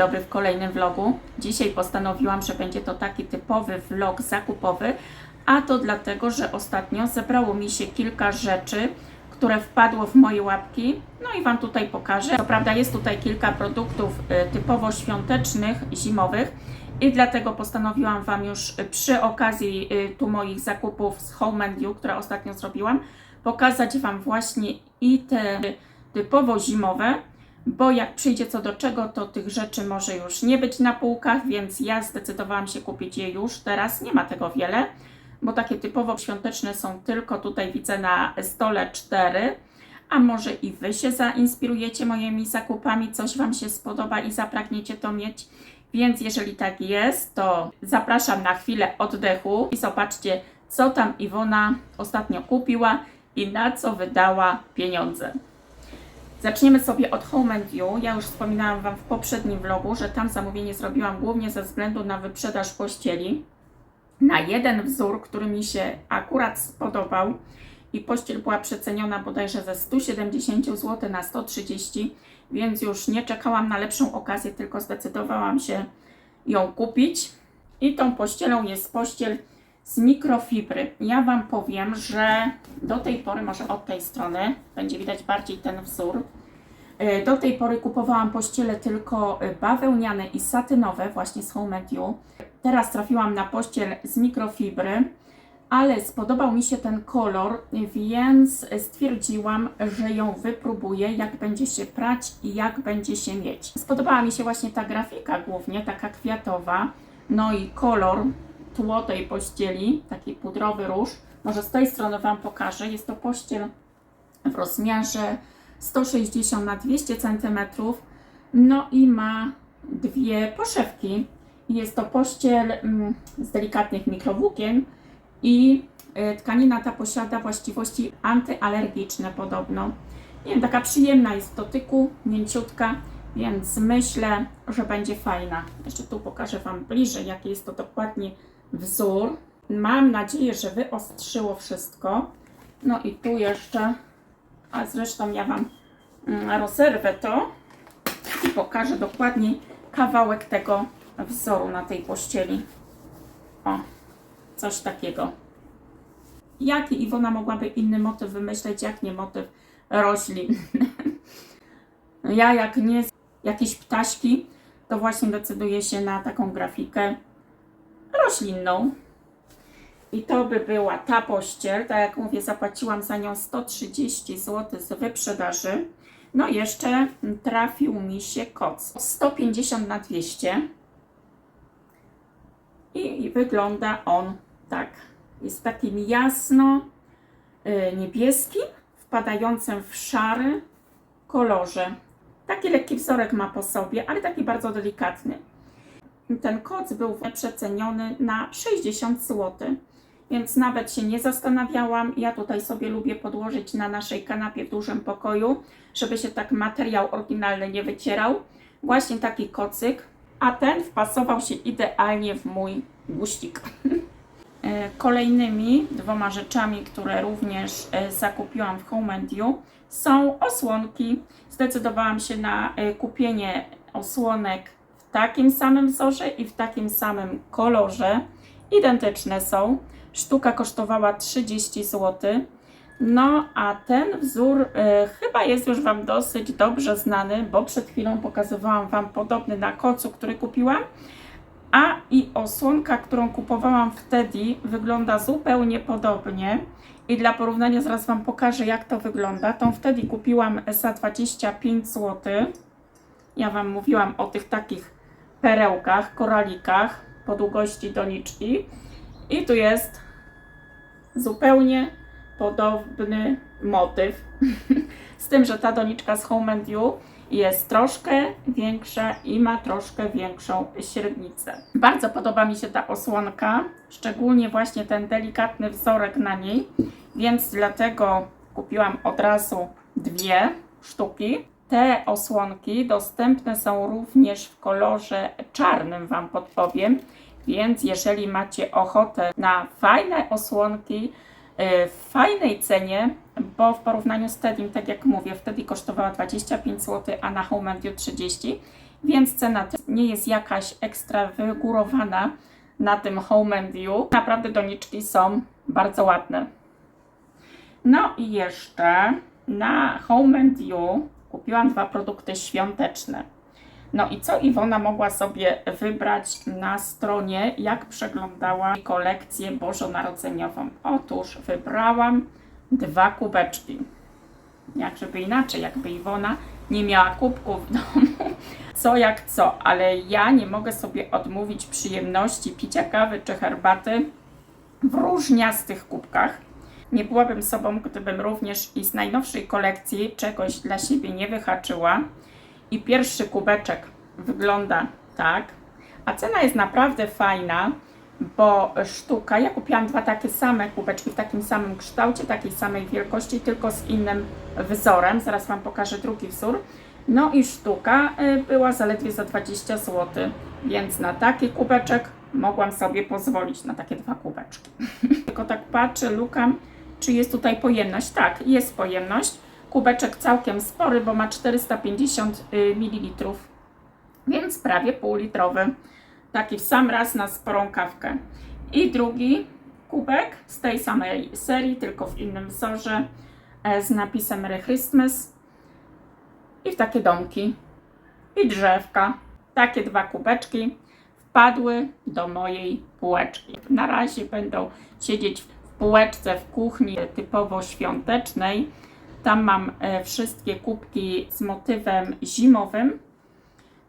Dobry w kolejnym vlogu. Dzisiaj postanowiłam, że będzie to taki typowy vlog zakupowy, a to dlatego, że ostatnio zebrało mi się kilka rzeczy, które wpadło w moje łapki. No i Wam tutaj pokażę. Co prawda jest tutaj kilka produktów y, typowo świątecznych, zimowych i dlatego postanowiłam Wam już przy okazji y, tu moich zakupów z Home and You, które ostatnio zrobiłam, pokazać Wam właśnie i te typowo zimowe, bo jak przyjdzie co do czego, to tych rzeczy może już nie być na półkach, więc ja zdecydowałam się kupić je już teraz. Nie ma tego wiele, bo takie typowo świąteczne są tylko tutaj widzę na stole cztery. A może i Wy się zainspirujecie moimi zakupami, coś Wam się spodoba i zapragniecie to mieć. Więc jeżeli tak jest, to zapraszam na chwilę oddechu i zobaczcie, co tam Iwona ostatnio kupiła i na co wydała pieniądze. Zaczniemy sobie od Home and You. Ja już wspominałam Wam w poprzednim vlogu, że tam zamówienie zrobiłam głównie ze względu na wyprzedaż pościeli. Na jeden wzór, który mi się akurat spodobał i pościel była przeceniona bodajże ze 170 zł na 130, więc już nie czekałam na lepszą okazję, tylko zdecydowałam się ją kupić. I tą pościelą jest pościel z mikrofibry. Ja Wam powiem, że do tej pory, może od tej strony, będzie widać bardziej ten wzór. E, Do tej pory kupowałam pościele tylko e, bawełniane i satynowe, właśnie z Home You. Teraz trafiłam na pościel z mikrofibry, ale spodobał mi się ten kolor, więc stwierdziłam, że ją wypróbuję, jak będzie się prać i jak będzie się mieć. Spodobała mi się właśnie ta grafika głównie, taka kwiatowa, no i kolor, tło tej pościeli, taki pudrowy róż. Może z tej strony Wam pokażę. Jest to pościel w rozmiarze 160 na 200 cm. No i ma dwie poszewki. Jest to pościel mm, z delikatnych mikrowłókien i y, tkanina ta posiada właściwości antyalergiczne podobno. Nie wiem, taka przyjemna jest w dotyku, mięciutka, więc myślę, że będzie fajna. Jeszcze tu pokażę Wam bliżej, jaki jest to dokładnie wzór. Mam nadzieję, że wyostrzyło wszystko. No i tu jeszcze, a zresztą ja Wam mm, rozerwę to i pokażę dokładnie kawałek tego wzoru na tej pościeli. O, coś takiego. Jaki Iwona mogłaby inny motyw wymyśleć, jak nie motyw roślin? ja jak nie jakieś ptaśki, to właśnie decyduję się na taką grafikę roślinną. I to by była ta pościel. Tak jak mówię, zapłaciłam za nią 130 zł z wyprzedaży. No jeszcze trafił mi się koc. 150 na 200. I, i wygląda on tak. Jest takim jasno y, niebieskim, wpadającym w szary kolorze. Taki lekki wzorek ma po sobie, ale taki bardzo delikatny. Ten koc był przeceniony na 60 zł, więc nawet się nie zastanawiałam. Ja tutaj sobie lubię podłożyć na naszej kanapie w dużym pokoju, żeby się tak materiał oryginalny nie wycierał. Właśnie taki kocyk, a ten wpasował się idealnie w mój guścik. E, Kolejnymi dwoma rzeczami, które również e, zakupiłam w Home and You są osłonki. Zdecydowałam się na e, kupienie osłonek w takim samym wzorze i w takim samym kolorze. Identyczne są. Sztuka kosztowała 30 zł. No, a ten wzór e, chyba jest już Wam dosyć dobrze znany, bo przed chwilą pokazywałam Wam podobny na kocu, który kupiłam. A i osłonka, którą kupowałam wtedy, wygląda zupełnie podobnie. I dla porównania zaraz Wam pokażę, jak to wygląda. Tą wtedy kupiłam za 25 zł. Ja Wam mówiłam o tych takich perełkach, koralikach po długości doniczki. I tu jest zupełnie podobny motyw. Z tym, że ta doniczka z Home and You jest troszkę większa i ma troszkę większą średnicę. Bardzo podoba mi się ta osłonka, szczególnie właśnie ten delikatny wzorek na niej, więc dlatego kupiłam od razu dwie sztuki. Te osłonki dostępne są również w kolorze czarnym, Wam podpowiem. Więc jeżeli macie ochotę na fajne osłonki y, w fajnej cenie, bo w porównaniu z Tedim, tak jak mówię, wtedy kosztowała 25 zł, a na Home You 30. więc cena nie jest jakaś ekstra wygórowana na tym Home You. Naprawdę doniczki są bardzo ładne. No i jeszcze na Home You kupiłam dwa produkty świąteczne. No i co Iwona mogła sobie wybrać na stronie, jak przeglądała kolekcję bożonarodzeniową? Otóż wybrałam dwa kubeczki. Jak żeby inaczej, jakby Iwona nie miała kubków w domu, co jak co, ale ja nie mogę sobie odmówić przyjemności picia kawy czy herbaty w różniastych kubkach. Nie byłabym sobą, gdybym również i z najnowszej kolekcji czegoś dla siebie nie wyhaczyła. I pierwszy kubeczek wygląda tak, a cena jest naprawdę fajna, bo sztuka, ja kupiłam dwa takie same kubeczki w takim samym kształcie, takiej samej wielkości, tylko z innym wzorem. Zaraz Wam pokażę drugi wzór. No i sztuka y, była zaledwie za 20 zł, więc na taki kubeczek mogłam sobie pozwolić na takie dwa kubeczki. Tylko tak patrzę, lukam, czy jest tutaj pojemność. Tak, jest pojemność. Kubeczek całkiem spory, bo ma 450 ml, więc prawie półlitrowy. Taki w sam raz na sporą kawkę. I drugi kubek z tej samej serii, tylko w innym wzorze, e, z napisem Merry Christmas. I w takie domki. I drzewka. Takie dwa kubeczki wpadły do mojej półeczki. Na razie będą siedzieć w półeczce w kuchni typowo świątecznej. Tam mam e, wszystkie kubki z motywem zimowym.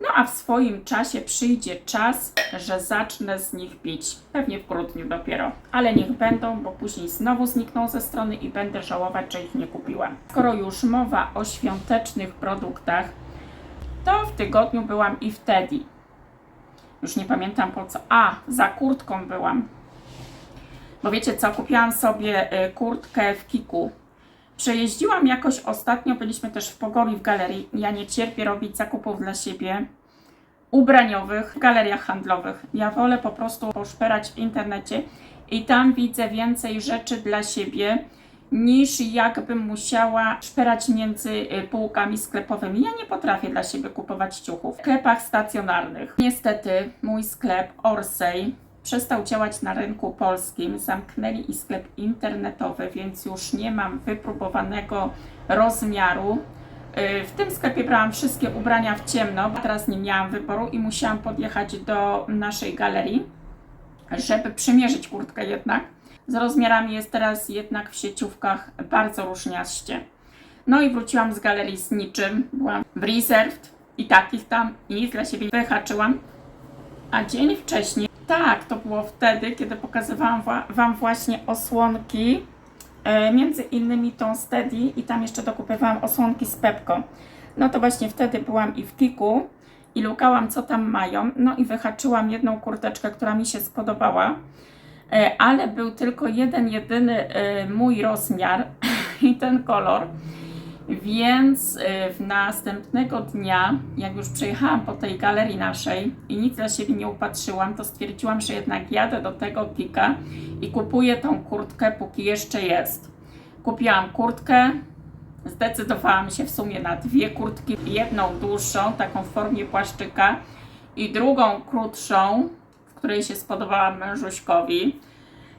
No a w swoim czasie przyjdzie czas, że zacznę z nich pić. Pewnie w grudniu dopiero. Ale niech będą, bo później znowu znikną ze strony i będę żałować, że ich nie kupiłam. Skoro już mowa o świątecznych produktach, to w tygodniu byłam i wtedy. Już nie pamiętam po co. A, za kurtką byłam. Bo wiecie co, kupiłam sobie y, kurtkę w Kiku. Przejeździłam jakoś ostatnio, byliśmy też w Pogori w galerii. Ja nie cierpię robić zakupów dla siebie ubraniowych w galeriach handlowych. Ja wolę po prostu poszperać w internecie i tam widzę więcej rzeczy dla siebie niż jakbym musiała szperać między y, półkami sklepowymi. Ja nie potrafię dla siebie kupować ciuchów w sklepach stacjonarnych. Niestety mój sklep Orsay przestał działać na rynku polskim, zamknęli i sklep internetowy, więc już nie mam wypróbowanego rozmiaru. Yy, W tym sklepie brałam wszystkie ubrania w ciemno, bo teraz nie miałam wyboru i musiałam podjechać do naszej galerii, żeby przymierzyć kurtkę jednak. Z rozmiarami jest teraz jednak w sieciówkach bardzo różniaście. No i wróciłam z galerii z niczym. Byłam w Reserved i takich tam i nic dla siebie wyhaczyłam. A dzień wcześniej, tak, to było wtedy, kiedy pokazywałam wa- Wam właśnie osłonki, e, między innymi tą Steady i tam jeszcze dokupywałam osłonki z Pepko. No to właśnie wtedy byłam i w Kiku i lukałam, co tam mają, no i wyhaczyłam jedną kurteczkę, która mi się spodobała, e, ale był tylko jeden, jedyny e, mój rozmiar i ten kolor. Więc y, w następnego dnia, jak już przejechałam po tej galerii naszej i nic dla siebie nie upatrzyłam, to stwierdziłam, że jednak jadę do tego pika i kupuję tą kurtkę, póki jeszcze jest. Kupiłam kurtkę, zdecydowałam się w sumie na dwie kurtki, jedną dłuższą, taką w formie płaszczyka i drugą krótszą, w której się spodobała mężuśkowi.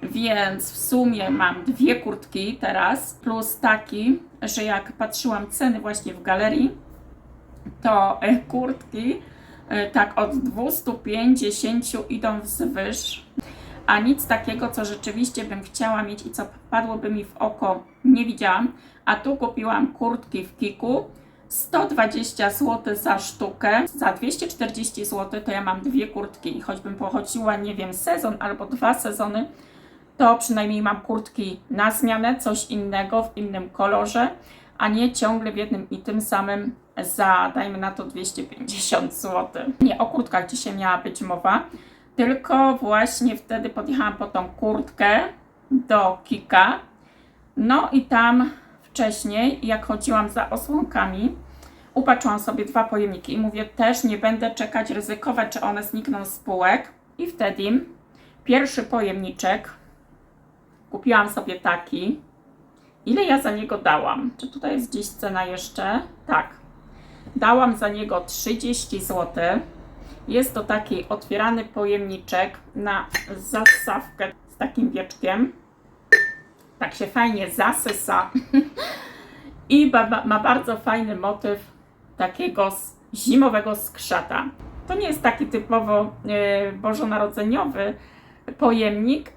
Więc w sumie mam dwie kurtki teraz, plus taki, że jak patrzyłam ceny właśnie w galerii, to e, kurtki e, tak od 250 idą wzwyż, a nic takiego, co rzeczywiście bym chciała mieć i co padłoby mi w oko, nie widziałam. A tu kupiłam kurtki w Kiku, 120 zł za sztukę, za 240 zł to ja mam dwie kurtki i choćbym pochodziła, nie wiem, sezon albo dwa sezony, to przynajmniej mam kurtki na zmianę, coś innego w innym kolorze, a nie ciągle w jednym i tym samym za, dajmy na to 250 zł. Nie o kurtkach dzisiaj miała być mowa, tylko właśnie wtedy podjechałam po tą kurtkę do Kika. No i tam wcześniej, jak chodziłam za osłonkami, upatrzyłam sobie dwa pojemniki i mówię, też nie będę czekać, ryzykować, czy one znikną z półek. I wtedy pierwszy pojemniczek Kupiłam sobie taki. Ile ja za niego dałam? Czy tutaj jest gdzieś cena jeszcze? Tak. Dałam za niego 30 zł. Jest to taki otwierany pojemniczek na zasawkę z takim wieczkiem. Tak się fajnie zasysa. I ba- ma bardzo fajny motyw takiego zimowego skrzata. To nie jest taki typowo e, bożonarodzeniowy pojemnik,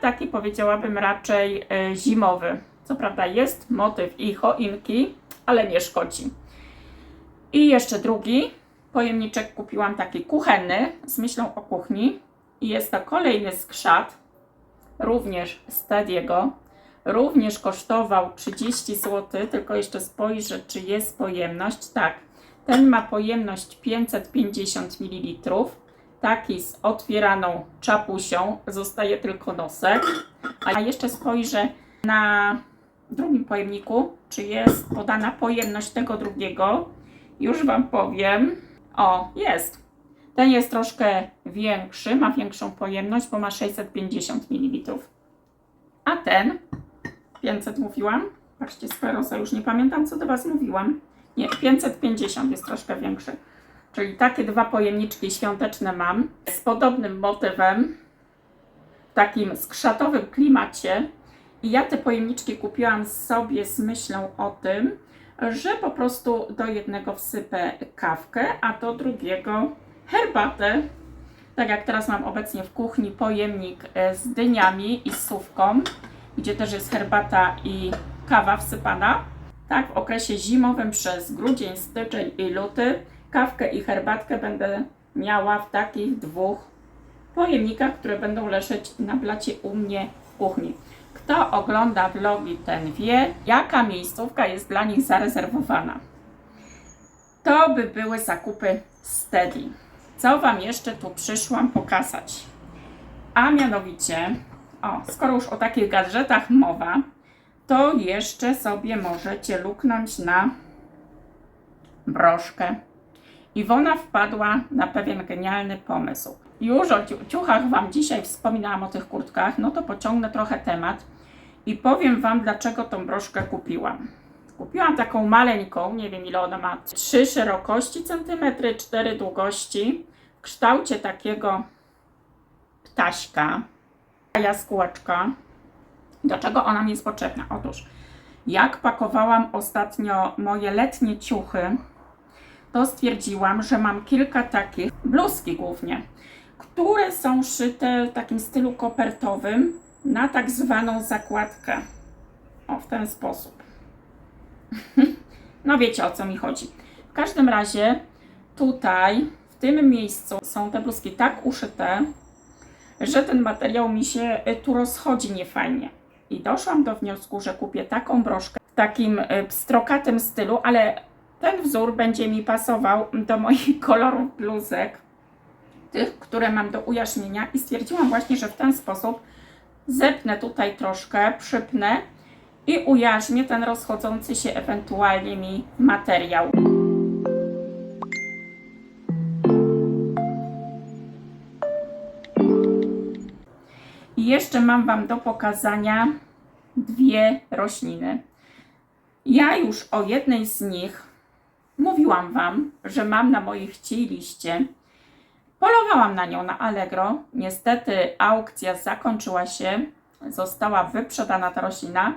taki powiedziałabym raczej e, zimowy. Co prawda jest motyw i choinki, ale nie szkodzi. I jeszcze drugi pojemniczek kupiłam taki kuchenny z myślą o kuchni. I jest to kolejny skrzat, również z Tediego. Również kosztował 30 zł, tylko jeszcze spojrzę, czy jest pojemność. Tak, ten ma pojemność 550 ml. Taki z otwieraną czapusią, zostaje tylko nosek. A jeszcze spojrzę na drugim pojemniku, czy jest podana pojemność tego drugiego. Już Wam powiem. O, jest. Ten jest troszkę większy, ma większą pojemność, bo ma 650 ml. A ten 500 mówiłam. Patrzcie, Sperosa, już nie pamiętam, co do Was mówiłam. Nie, 550 jest troszkę większy. Czyli takie dwa pojemniczki świąteczne mam z podobnym motywem, w takim skrzatowym klimacie. I ja te pojemniczki kupiłam sobie z myślą o tym, że po prostu do jednego wsypę kawkę, a do drugiego herbatę. Tak jak teraz mam obecnie w kuchni pojemnik e, z dyniami i z sówką, gdzie też jest herbata i kawa wsypana. Tak, w okresie zimowym przez grudzień, styczeń i luty kawkę i herbatkę będę miała w takich dwóch pojemnikach, które będą leżeć na blacie u mnie w kuchni. Kto ogląda vlogi, ten wie, jaka miejscówka jest dla nich zarezerwowana. To by były zakupy Steady. Co Wam jeszcze tu przyszłam pokazać? A mianowicie, o, skoro już o takich gadżetach mowa, to jeszcze sobie możecie luknąć na broszkę. Iwona wpadła na pewien genialny pomysł. Już o ciu- ciuchach Wam dzisiaj wspominałam o tych kurtkach, no to pociągnę trochę temat i powiem Wam, dlaczego tą broszkę kupiłam. Kupiłam taką maleńką, nie wiem ile ona ma, 3 szerokości centymetry, 4 długości, w kształcie takiego ptaśka, jaskółeczka. Do czego ona mi jest potrzebna? Otóż, jak pakowałam ostatnio moje letnie ciuchy, to stwierdziłam, że mam kilka takich, bluzki głównie, które są szyte w takim stylu kopertowym na tak zwaną zakładkę. O, w ten sposób. No wiecie o co mi chodzi. W każdym razie tutaj, w tym miejscu są te bluzki tak uszyte, że ten materiał mi się y, tu rozchodzi niefajnie. I doszłam do wniosku, że kupię taką broszkę w takim y, pstrokatym stylu, ale ten wzór będzie mi pasował do moich kolorów bluzek, tych, które mam do ujarzmienia i stwierdziłam właśnie, że w ten sposób zepnę tutaj troszkę, przypnę i ujarzmię ten rozchodzący się ewentualnie mi materiał. I jeszcze mam Wam do pokazania dwie rośliny. Ja już o jednej z nich mówiłam Wam, że mam na mojej chciej liście. Polowałam na nią na Allegro. Niestety aukcja zakończyła się, została wyprzedana ta roślina.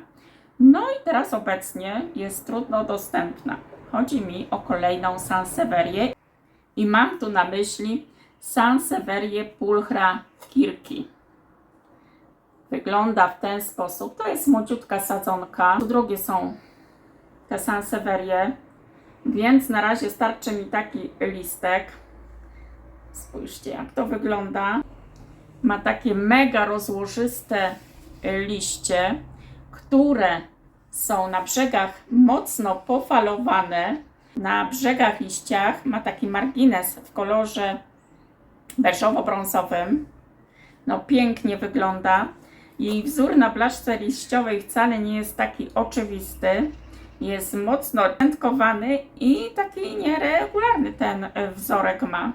No i teraz obecnie jest trudno dostępna. Chodzi mi o kolejną Sanseverię i mam tu na myśli Sanseverię pulchra kirki. Wygląda w ten sposób. To jest młodziutka sadzonka. Tu drugie są te Sansevierie, więc na razie starczy mi taki listek. Spójrzcie, jak to wygląda. Ma takie mega rozłożyste y, liście, które są na brzegach mocno pofalowane. Na brzegach liściach ma taki margines w kolorze beżowo-brązowym. No pięknie wygląda. Jej wzór na blaszce liściowej wcale nie jest taki oczywisty. Jest mocno rętkowany i taki nieregularny ten e, wzorek ma.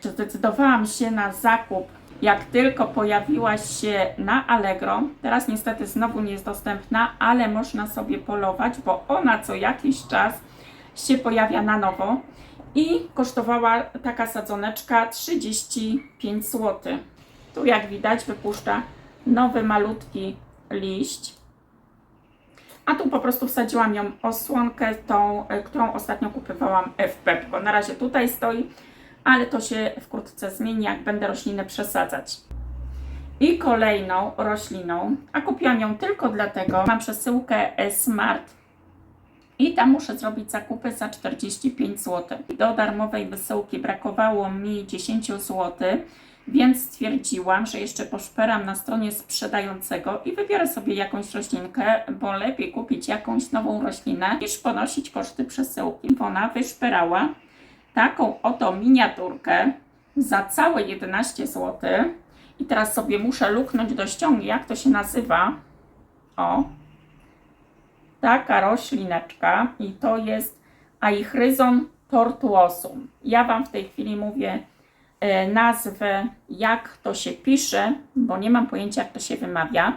Zdecydowałam się na zakup, jak tylko pojawiłaś się na Allegro. Teraz niestety znowu nie jest dostępna, ale można sobie polować, bo ona co jakiś czas się pojawia na nowo i kosztowała taka sadzoneczka 35 zł. Tu jak widać wypuszcza nowy malutki liść. A tu po prostu wsadziłam ją osłonkę, tą, e, którą ostatnio kupowałam w Pepko. Na razie tutaj stoi, ale to się wkrótce zmieni, jak będę rośliny przesadzać. I kolejną rośliną, a kupiłam ją tylko dlatego, mam przesyłkę Smart i tam muszę zrobić zakupy za 45 zł. Do darmowej wysyłki brakowało mi 10 zł, więc stwierdziłam, że jeszcze poszperam na stronie sprzedającego i wybiorę sobie jakąś roślinkę, bo lepiej kupić jakąś nową roślinę niż ponosić koszty przesyłki. Ona wyszperała taką oto miniaturkę za całe 11 zł. I teraz sobie muszę luknąć do ściągi, jak to się nazywa. O, taka roślineczka i to jest Aichryzon tortuosum. Ja Wam w tej chwili mówię e, nazwę, jak to się pisze, bo nie mam pojęcia, jak to się wymawia.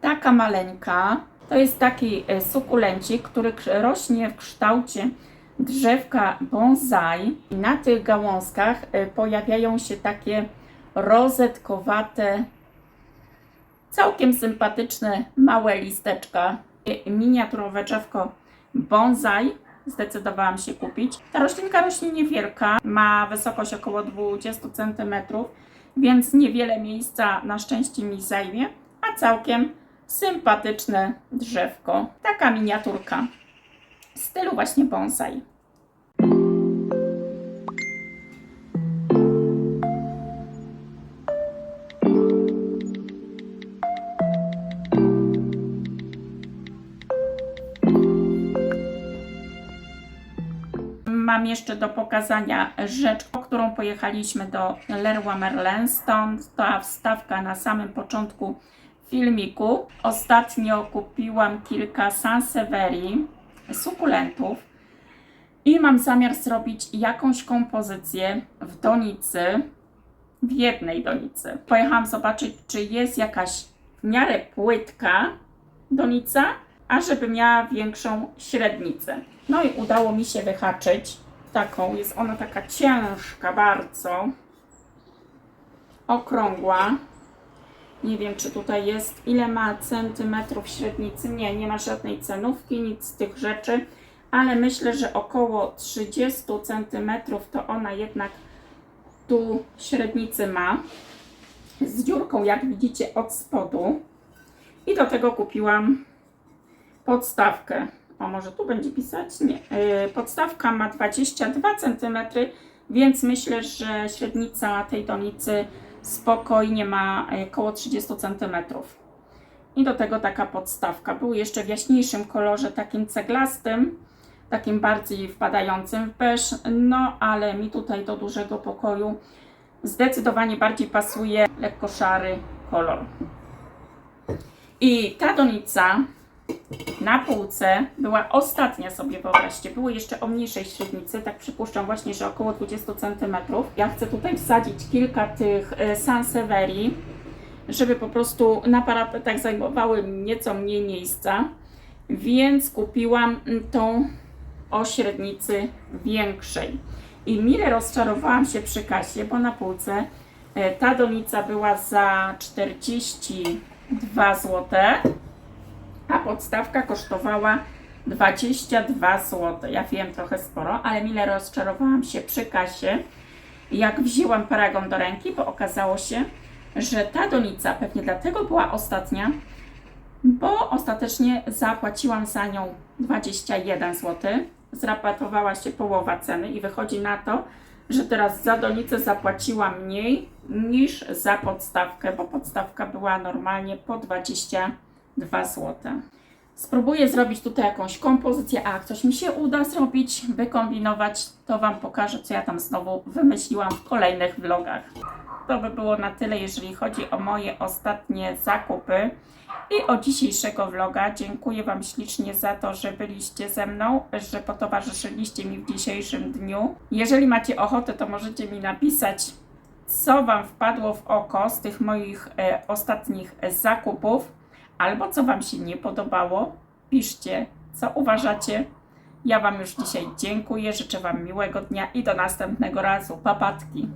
Taka maleńka to jest taki e, sukulencik, który rośnie w kształcie drzewka bonsai. Na tych gałązkach e, pojawiają się takie rozetkowate, całkiem sympatyczne małe listeczka. Miniaturowe drzewko bonsai zdecydowałam się kupić. Ta roślinka rośnie niewielka, ma wysokość około 20 cm, więc niewiele miejsca na szczęście mi zajmie, a całkiem sympatyczne drzewko. Taka miniaturka w stylu właśnie bonsai. Mam jeszcze do pokazania rzecz, po którą pojechaliśmy do Leroy Merlin. Stąd ta wstawka na samym początku filmiku. Ostatnio kupiłam kilka Sansevierii sukulentów i mam zamiar zrobić jakąś kompozycję w donicy, w jednej donicy. Pojechałam zobaczyć, czy jest jakaś w miarę płytka donica, a żeby miała większą średnicę. No i udało mi się wyhaczyć taką. Jest ona taka ciężka bardzo, okrągła. Nie wiem, czy tutaj jest, ile ma centymetrów średnicy. Nie, nie ma żadnej cenówki, nic z tych rzeczy, ale myślę, że około 30 centymetrów to ona jednak tu średnicy ma. Z dziurką, jak widzicie, od spodu. I do tego kupiłam podstawkę. O, może tu będzie pisać? Nie. Yy, podstawka ma 22 cm, więc myślę, że średnica tej donicy spokojnie ma około 30 cm. I do tego taka podstawka. Był jeszcze w jaśniejszym kolorze, takim ceglastym, takim bardziej wpadającym w beż, no ale mi tutaj do dużego pokoju zdecydowanie bardziej pasuje lekko szary kolor. I ta donica na półce była ostatnia sobie, wyobraźcie. Były jeszcze o mniejszej średnicy, tak przypuszczam właśnie, że około 20 cm. Ja chcę tutaj wsadzić kilka tych e, Sansevierii, żeby po prostu na parapetach zajmowały nieco mniej miejsca, więc kupiłam mm, tą o średnicy większej. I mile rozczarowałam się przy kasie, bo na półce e, ta donica była za 42 zł, a podstawka kosztowała 22 zł. Ja wiem trochę sporo, ale mile rozczarowałam się przy kasie, jak wzięłam paragon do ręki, bo okazało się, że ta donica pewnie dlatego była ostatnia, bo ostatecznie zapłaciłam za nią 21 zł. Zrabatowała się połowa ceny i wychodzi na to, że teraz za donicę zapłaciłam mniej niż za podstawkę, bo podstawka była normalnie po 22 zł. Spróbuję zrobić tutaj jakąś kompozycję, a coś mi się uda zrobić, wykombinować, to Wam pokażę, co ja tam znowu wymyśliłam w kolejnych vlogach. To by było na tyle, jeżeli chodzi o moje ostatnie zakupy i o dzisiejszego vloga. Dziękuję Wam ślicznie za to, że byliście ze mną, że potowarzyszyliście mi w dzisiejszym dniu. Jeżeli macie ochotę, to możecie mi napisać, co Wam wpadło w oko z tych moich e, ostatnich zakupów, albo co Wam się nie podobało. Piszcie, co uważacie, Ja Wam już dzisiaj dziękuję, życzę Wam miłego dnia i do następnego razu. Papatki!